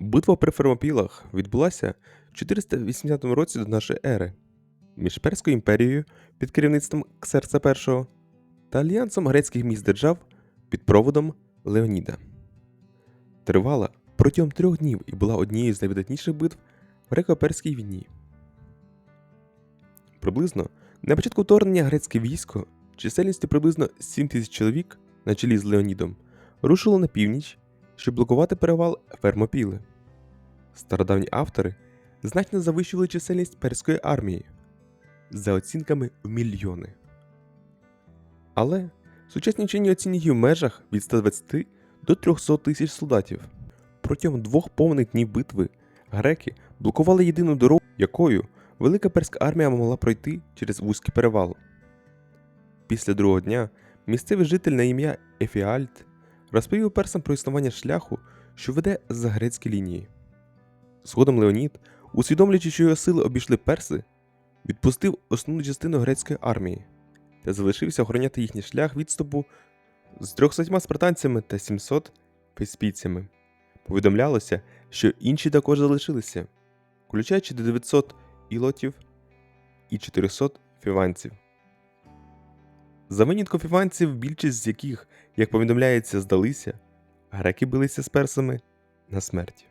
Битва при Фермопілах відбулася в 480 році до нашої ери між Перською імперією під керівництвом Ксерца І та альянсом грецьких міст держав під проводом Леоніда. Тривала протягом трьох днів і була однією з найвидатніших битв в греко-перській війні. Приблизно на початку вторгнення грецьке військо чисельністю приблизно 7 тисяч чоловік на чолі з Леонідом рушило на північ, щоб блокувати перевал Фермопіли. Стародавні автори значно завищували чисельність перської армії за оцінками в мільйони. Але сучасні вчені оцінюють в межах від 120 до 300 тисяч солдатів. Протягом двох повних днів битви греки блокували єдину дорогу, якою велика перська армія могла пройти через вузький перевал. Після другого дня місцевий житель на ім'я Ефіальт розповів персам про існування шляху, що веде за грецькі лінії. Згодом Леонід, усвідомлюючи, що його сили обійшли перси, відпустив основну частину грецької армії та залишився охороняти їхній шлях відступу з 300 спартанцями та 700 феспійцями. Повідомлялося, що інші також залишилися, включаючи до 900 ілотів і 400 фіванців. За кофіванців, більшість з яких, як повідомляється, здалися, греки билися з персами на смерть.